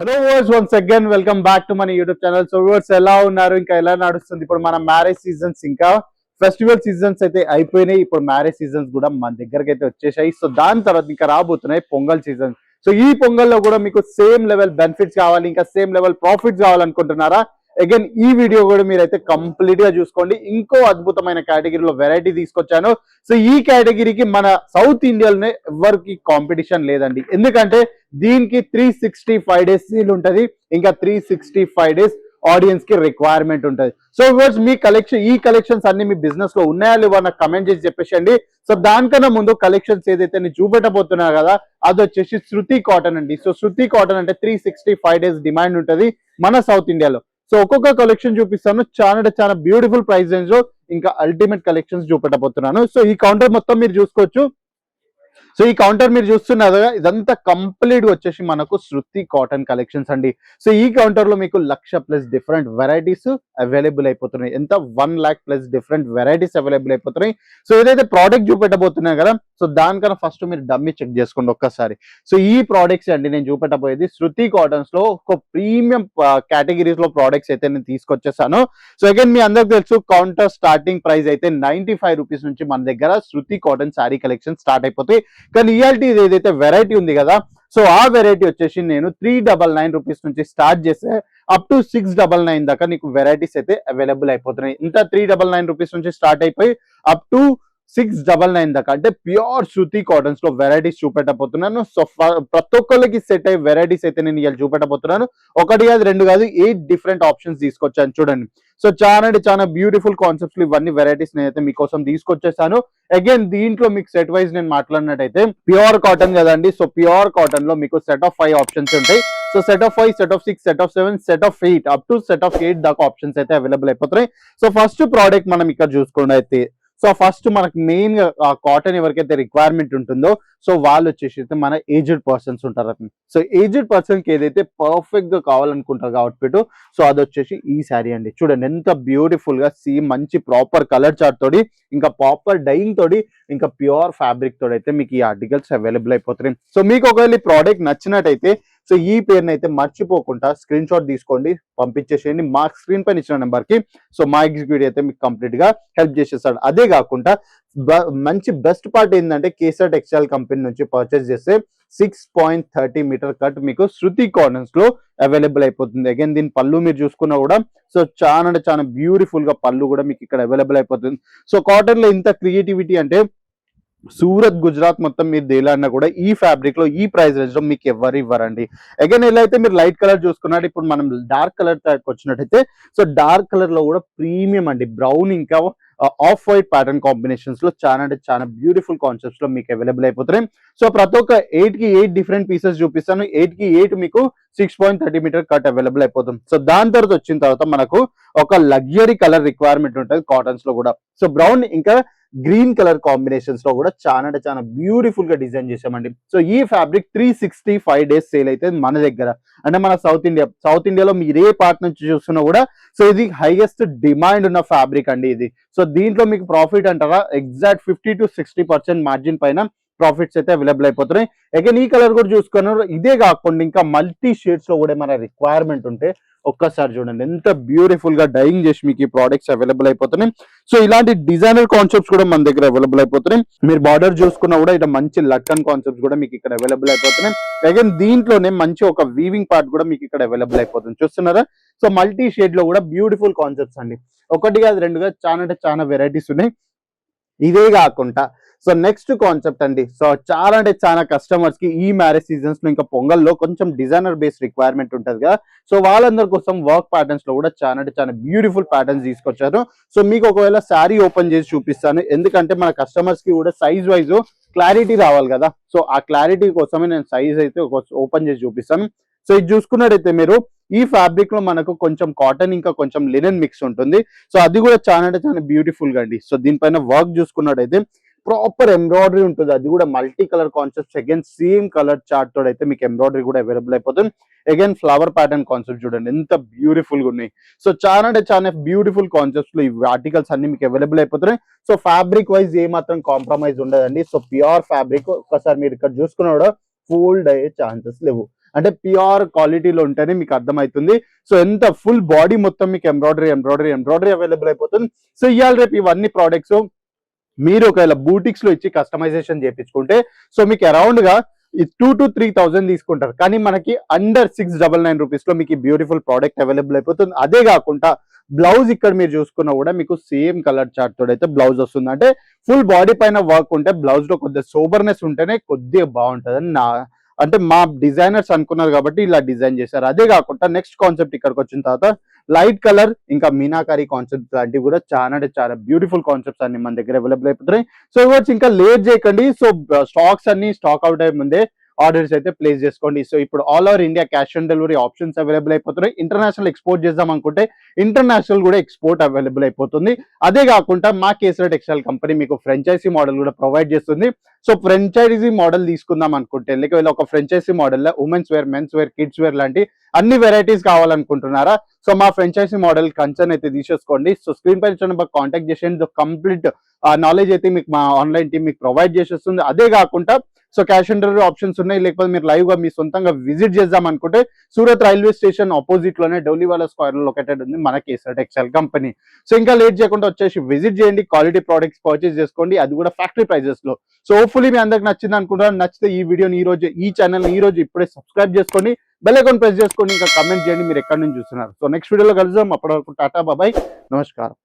Hello viewers once again welcome back to మన YouTube channel so viewers ఎలా ఉన్నారు? ఇంకా ఎలా నడుస్తుంది? ఇప్పుడు మన మ్యారేజ్ సీజన్స్ ఇంకా ఫెస్టివల్ సీజన్స్ అయితే అయిపోయినాయి. ఇప్పుడు మ్యారేజ్ సీజన్స్ కూడా మన దగ్గరకి అయితే వచ్చేసాయి. సో దాని తర్వాత ఇంకా రాబోతున్నాయి పొంగల్ సీజన్ సో ఈ పొంగల్లో కూడా మీకు సేమ్ లెవెల్ బెనిఫిట్స్ కావాలి. ఇంకా సేమ్ లెవెల్ ప్రాఫిట్స్ కావాలనుకుంటున్నారా? అగైన్ ఈ వీడియో కూడా మీరైతే కంప్లీట్గా చూసుకోండి. ఇంకో అద్భుతమైన కేటగిరీలో వెరైటీ తీసుకొచ్చాను. సో ఈ కేటగిరీకి మన సౌత్ ఇండియాలోనే ఎవరికి కాంపిటీషన్ లేదండి. ఎందుకంటే దీనికి three sixty five days sale ఉంటుంది. ఇంకా త్రీ సిక్స్టీ ఫైవ్ డేస్ ఆడియన్స్కి రిక్వైర్మెంట్ ఉంటుంది. సో వర్డ్స్ మీ కలెక్షన్ ఈ కలెక్షన్స్ అన్ని మీ బిజినెస్లో ఉన్నాయా లేవో నాకు కమెంట్ చేసి చెప్పేసండి సో దానికన్నా ముందు కలెక్షన్స్ ఏదైతే నేను చూపెట్టబోతున్నా కదా అది వచ్చేసి శృతి కాటన్ అండి. సో శృతి కాటన్ అంటే three sixty five days demand ఉంటుంది మన సౌత్ ఇండియాలో సో ఒక్కొక్క కలెక్షన్ చూపిస్తాను. చాలా అంటే చాలా బ్యూటిఫుల్ ప్రైస్ రేంజ్లో ఇంకా అల్టిమేట్ కలెక్షన్స్ చూపెట్టబోతున్నాను. సో ఈ కౌంటర్ మొత్తం మీరు చూసుకోవచ్చు. సో ఈ కౌంటర్ మీరు చూస్తున్నారు కదా ఇదంతా కంప్లీట్గా వచ్చేసి మనకు శృతి కాటన్ కలెక్షన్స్ అండి. సో ఈ కౌంటర్లో మీకు lakh plus different varieties available అయిపోతున్నాయి. ఎంత? One lakh plus different varieties available అయిపోతున్నాయి. సో ఏదైతే ప్రోడక్ట్ చూపెట్టబోతున్నాయి కదా సో దానికన్నా ఫస్ట్ మీరు డమ్మీ చెక్ చేసుకోండి ఒక్కసారి. సో ఈ ప్రోడక్ట్స్ అండి నేను చూపెట్టబోయేది శృతి కాటన్స్లో ఒక ప్రీమియం కేటగిరీస్లో ప్రోడక్ట్స్ అయితే నేను తీసుకొచ్చేసాను. సో అగైన్ మీ అందరికి తెలుసు కౌంటర్ స్టార్టింగ్ ప్రైస్ అయితే నైన్టీ ఫైవ్ రూపీస్ నుంచి మన దగ్గర Shruti cotton sari collection start అయిపోతాయి. కానీ ఇయాల్టీ ఇది ఏదైతే వెరైటీ ఉంది కదా సో ఆ వెరైటీ వచ్చేసి నేను త్రీ డబల్ నైన్ రూపీస్ నుంచి స్టార్ట్ చేస్తే up to six double nine దాకా నీకు వెరైటీస్ అయితే అవైలబుల్ అయిపోతున్నాయి. ఇంత త్రీ డబల్ నైన్ రూపీస్ నుంచి స్టార్ట్ అయిపోయి up to six double nine దాకా. అంటే ప్యూర్ శృతి కాటన్స్లో వెరైటీస్ చూపెట్టబోతున్నాను. సో ఫ- ప్రతి ఒక్కరికి సెట్ అయ్యే వెరైటీస్ అయితే నేను ఇవాళ చూపెట్టబోతున్నాను. ఒకటి కాదు రెండు కాదు ఎయిట్ డిఫరెంట్ ఆప్షన్స్ తీసుకొచ్చాను చూడండి. సో చాలా అంటే చాలా బ్యూటిఫుల్ కాన్సెప్ట్స్ ఇవన్నీ వెరైటీస్ నేనైతే మీకోసం తీసుకొచ్చేసాను. అగైన్ దీంట్లో మీకు సెట్ వైజ్ నేను మాట్లాడినట్టయితే ప్యూర్ కాటన్ కదండి. సో ప్యూర్ కాటన్లో మీకు సెట్ ఆఫ్ ఫైవ్ ఆప్షన్స్ ఉంటాయి. So set of five set of six set of seven set of eight up to set of eight దాకా ఆప్షన్స్ అయితే అవైలబుల్ అయిపోతున్నాయి. సో ఫస్ట్ ప్రోడక్ట్ మనం ఇక్కడ చూసుకున్న అయితే సో ఫస్ట్ మనకు మెయిన్గా కాటన్ ఎవరికైతే రిక్వైర్మెంట్ ఉంటుందో సో వాళ్ళు వచ్చేసి అయితే మన ఏజ్డ్ పర్సన్స్ ఉంటారు. అతను సో ఏజ్డ్ పర్సన్కి ఏదైతే పర్ఫెక్ట్గా కావాలనుకుంటారు అవుట్ఫిట్ సో అది వచ్చేసి ఈ శారీ అండి. చూడండి ఎంత బ్యూటిఫుల్గా సీ మంచి ప్రాపర్ కలర్ చార్ట్ తోటి ఇంకా ప్రాపర్ డైయింగ్ తోటి ఇంకా ప్యూర్ ఫ్యాబ్రిక్ తోటి అయితే మీకు ఈ ఆర్టికల్స్ అవైలబుల్ అయిపోతున్నాయి. సో మీకు ఒకవేళ ఈ ప్రోడక్ట్ నచ్చినట్టయితే సో ఈ పేరుని అయితే మర్చిపోకుండా స్క్రీన్ షాట్ తీసుకోండి పంపించేసేయండి. మా స్క్రీన్ పైన ఇచ్చిన నెంబర్కి సో మా ఎగ్జిక్యూటివ్ అయితే మీకు కంప్లీట్గా హెల్ప్ చేసేస్తాడు. అదే కాకుండా బ- మంచి బెస్ట్ పార్ట్ ఏంటంటే కేసర్ టెక్స్టైల్ కంపెనీ నుంచి పర్చేస్ చేస్తే six point thirty meter cut మీకు శృతి కార్నర్స్లో అవైలబుల్ అయిపోతుంది. అగైన్ దీని పళ్ళు మీరు చూసుకున్నా కూడా సో చాలా అంటే చాలా బ్యూటిఫుల్గా పళ్ళు కూడా మీకు ఇక్కడ అవైలబుల్ అయిపోతుంది. సో కాటన్లో ఇంత క్రియేటివిటీ అంటే సూరత్ గుజరాత్ మొత్తం మీరు దేలాడినా కూడా ఈ ఫ్యాబ్రిక్లో ఈ ప్రైస్ రేంజ్లో మీకు ఎవరు ఇవ్వరండి. అగైన్ ఎలా అయితే మీరు లైట్ కలర్ చూసుకున్నారు ఇప్పుడు మనం డార్క్ కలర్ వచ్చినట్టయితే సో డార్క్ కలర్లో కూడా ప్రీమియం అండి. బ్రౌన్ ఇంకా ఆఫ్ వైట్ ప్యాటర్న్ కాంబినేషన్స్లో చాలా అంటే చాలా బ్యూటిఫుల్ కాన్సెప్ట్స్లో మీకు అవైలబుల్ అయిపోతున్నాయి. సో ప్రతి ఒక్క ఎయిట్కి ఎయిట్ డిఫరెంట్ పీసెస్ చూపిస్తాను. ఎయిట్కి ఎయిట్ మీకు six point thirty meter cut available అయిపోతుంది. సో దాని తర్వాత వచ్చిన తర్వాత మనకు ఒక లగ్జరీ కలర్ రిక్వైర్మెంట్ ఉంటుంది కాటన్స్లో కూడా. సో బ్రౌన్ ఇంకా గ్రీన్ కలర్ కాంబినేషన్స్లో కూడా చాలా అంటే చాలా బ్యూటిఫుల్గా డిజైన్ చేసామండి సో ఈ fabric three sixty five days sale అయితే మన దగ్గర. అంటే మన సౌత్ ఇండియా సౌత్ ఇండియాలో మీరు ఏ పార్ట్ నుంచి చూస్తున్నా కూడా సో ఇది హైయెస్ట్ డిమాండ్ ఉన్న ఫ్యాబ్రిక్ అండి ఇది. సో దీంట్లో మీకు ప్రాఫిట్ అంటారా? Exact fifty to sixty percent margin పైన ప్రాఫిట్స్ అయితే అవైలబుల్ అయిపోతున్నాయి. అగైన్ ఈ కలర్ కూడా చూసుకున్నారు. ఇదే కాకుండా ఇంకా మల్టీ షేడ్స్లో కూడా మన రిక్వైర్మెంట్ ఉంటే ఒక్కసారి చూడండి. ఎంత బ్యూటిఫుల్గా డైయింగ్ చేసి మీకు ఈ ప్రోడక్ట్స్ అవైలబుల్ అయిపోతున్నాయి. సో ఇలాంటి డిజైనర్ కాన్సెప్ట్స్ కూడా మన దగ్గర అవైలబుల్ అయిపోతున్నాయి. మీరు బార్డర్ చూసుకున్నా కూడా ఇట్లా మంచి లక్కన్ కాన్సెప్ట్స్ కూడా మీకు ఇక్కడ అవైలబుల్ అయిపోతున్నాయి. అగైన్ దీంట్లోనే మంచి ఒక వీవింగ్ పార్ట్ కూడా మీకు ఇక్కడ అవైలబుల్ అయిపోతుంది. చూస్తున్నారా? సో మల్టీ షేడ్లో కూడా బ్యూటిఫుల్ కాన్సెప్ట్స్ అండి. ఒకటి కాదు రెండుగా చాలా అంటే చాలా వెరైటీస్ ఉన్నాయి. ఇదే కాకుండా సో నెక్స్ట్ కాన్సెప్ట్ అండి. సో చాలా అంటే చాలా కస్టమర్స్కి ఈ మ్యారేజ్ సీజన్స్లో ఇంకా పొంగల్లో కొంచెం డిజైనర్ బేస్ రిక్వైర్మెంట్ ఉంటుంది కదా. సో వాళ్ళందరి కోసం వర్క్ ప్యాటర్న్స్లో కూడా చాలా అంటే చాలా బ్యూటిఫుల్ ప్యాటర్న్స్ తీసుకొచ్చారు. సో మీకు ఒకవేళ శారీ ఓపెన్ చేసి చూపిస్తాను. ఎందుకంటే మన కస్టమర్స్కి కూడా సైజ్ వైజ్ క్లారిటీ రావాలి కదా. సో ఆ క్లారిటీ కోసమే నేను సైజ్ అయితే ఓపెన్ చేసి చూపిస్తాను. సో ఇది చూసుకున్నట్టయితే మీరు ఈ ఫ్యాబ్రిక్లో మనకు కొంచెం కాటన్ ఇంకా కొంచెం లినెన్ మిక్స్ ఉంటుంది. సో అది కూడా చాలా అంటే చాలా బ్యూటిఫుల్గా అండి. సో దీనిపైన వర్క్ చూసుకున్నట్టయితే ప్రాపర్ ఎంబ్రాయిడరీ ఉంటుంది. అది కూడా multi colour concepts again same colour chart తోడు అయితే మీకు ఎంబ్రాయిడరీ కూడా అవైలబుల్ అయిపోతుంది. అగైన్ ఫ్లవర్ ప్యాటర్న్ కాన్సెప్ట్ చూడండి. ఎంత బ్యూటిఫుల్గా ఉన్నాయి. సో చాలా అంటే చాలా బ్యూటిఫుల్ కాన్సెప్ట్స్లో ఈ ఆర్టికల్స్ అన్ని మీకు అవైలబుల్ అయిపోతున్నాయి. సో ఫ్యాబ్రిక్ వైజ్ ఏ మాత్రం కాంప్రమైజ్ ఉండదండి. సో ప్యూర్ ఫ్యాబ్రిక్ ఒకసారి మీరు ఇక్కడ చూసుకున్నా కూడా ఫోల్డ్ అయ్యే ఛాన్సెస్ లేవు. అంటే ప్యూర్ క్వాలిటీలో ఉంటేనే మీకు అర్థమవుతుంది. సో ఎంత ఫుల్ బాడీ మొత్తం మీకు ఎంబ్రాయిడరీ ఎంబ్రాయిడరీ ఎంబ్రాయిడరీ అవైలబుల్ అయిపోతుంది. సో ఇవాళ రేపు ఇవన్నీ ప్రోడక్ట్స్ మీరు ఒకవేళ బూటిక్స్లో ఇచ్చి కస్టమైజేషన్ చేయించుకుంటే సో మీకు అరౌండ్గా టూ టు త్రీ థౌజండ్ తీసుకుంటారు. కానీ మనకి అండర్ సిక్స్ డబల్ నైన్ రూపీస్లో మీకు బ్యూటిఫుల్ ప్రోడక్ట్ అవైలబుల్ అయిపోతుంది. అదే కాకుండా బ్లౌజ్ ఇక్కడ మీరు చూసుకున్నా కూడా మీకు సేమ్ కలర్ చార్ట్ తోడు అయితే బ్లౌజ్ వస్తుంది. అంటే ఫుల్ బాడీ పైన వర్క్ ఉంటే బ్లౌజ్లో కొద్దిగా సోబర్నెస్ ఉంటేనే కొద్దిగా బాగుంటుంది అని నా అంటే మా డిజైనర్స్ అనుకున్నారు కాబట్టి ఇలా డిజైన్ చేశారు. అదే కాకుండా నెక్స్ట్ కాన్సెప్ట్ ఇక్కడికి వచ్చిన తర్వాత లైట్ కలర్ ఇంకా మీనాకారి కాన్సెప్ట్ లాంటివి కూడా చాలా అంటే చాలా బ్యూటిఫుల్ కాన్సెప్ట్స్ అన్ని మన దగ్గర అవైలబుల్ అయిపోతున్నాయి. సో ఇవ్వచ్చు ఇంకా లేట్ చేయకండి. సో స్టాక్స్ uh, అన్ని స్టాక్ అవుట్ అయ్యే ముందే ఆర్డర్స్ అయితే ప్లేస్ చేసుకోండి. సో ఇప్పుడు all over India cash on delivery options available అయిపోతున్నాయి. ఇంటర్నేషనల్ ఎక్స్పోర్ట్ చేద్దాం అనుకుంటే ఇంటర్నేషనల్ కూడా ఎక్స్పోర్ట్ అవైలబుల్ అయిపోతుంది. అదే కాకుండా మా కేసర్ టెక్స్టైల్ కంపెనీ మీకు ఫ్రాంచైజీ మోడల్ కూడా ప్రొవైడ్ చేస్తుంది. సో ఫ్రెంచైజీ మోడల్ తీసుకుందాం అనుకుంటే లేకపోతే ఒక franchise model women's wear men's wear kids wear లాంటి అన్ని వెరైటీస్ కావాలనుకుంటున్నారా? సో మా ఫ్రెంచైజీ మోడల్ కన్సర్న్ అయితే తీసేసుకోండి. సో స్క్రీన్ పై నెంబర్ కాంటాక్ట్ చేసేయండి. కంప్లీట్ నాలెడ్జ్ అయితే మీకు మా ఆన్లైన్ టీమ్ మీకు ప్రొవైడ్ చేసేస్తుంది. అదే కాకుండా so cash on delivery options ఉన్నాయి. లేకపోతే మీరు లైవ్గా మీ సొంతంగా విజిట్ చేద్దాం అనుకుంటే సూరత్ రైల్వే స్టేషన్ ఆపోజిట్లోనే డౌలీవాలా స్క్వేర్లో లొకేటెడ్ ఉంది మన కేసర్ టెక్స్టైల్ కంపెనీ సో ఇంకా లేట్ చేయకుండా వచ్చేసి విజిట్ చేయండి. క్వాలిటీ ప్రోడక్ట్స్ పర్చేస్ చేసుకోండి. అది కూడా ఫ్యాక్టరీ ప్రైజెస్లో. సో హోప్ఫుల్లీ మీ అందరికి నచ్చింది అనుకుంటున్నాను నచ్చితే ఈ వీడియోని ఈ రోజు ఈ ఛానల్ ఈ రోజు ఇప్పుడే సబ్స్క్రైబ్ చేసుకోండి. బెల్ ఐకాన్ ప్రెస్ చేసుకోండి. ఇంకా కమెంట్ చేయండి. మీరు ఎక్కడి నుంచి చూస్తున్నారు? సో నెక్స్ట్ వీడియోలో కలుద్దాం. అప్పటి వరకు టాటా బాబాయ్ నమస్కారం.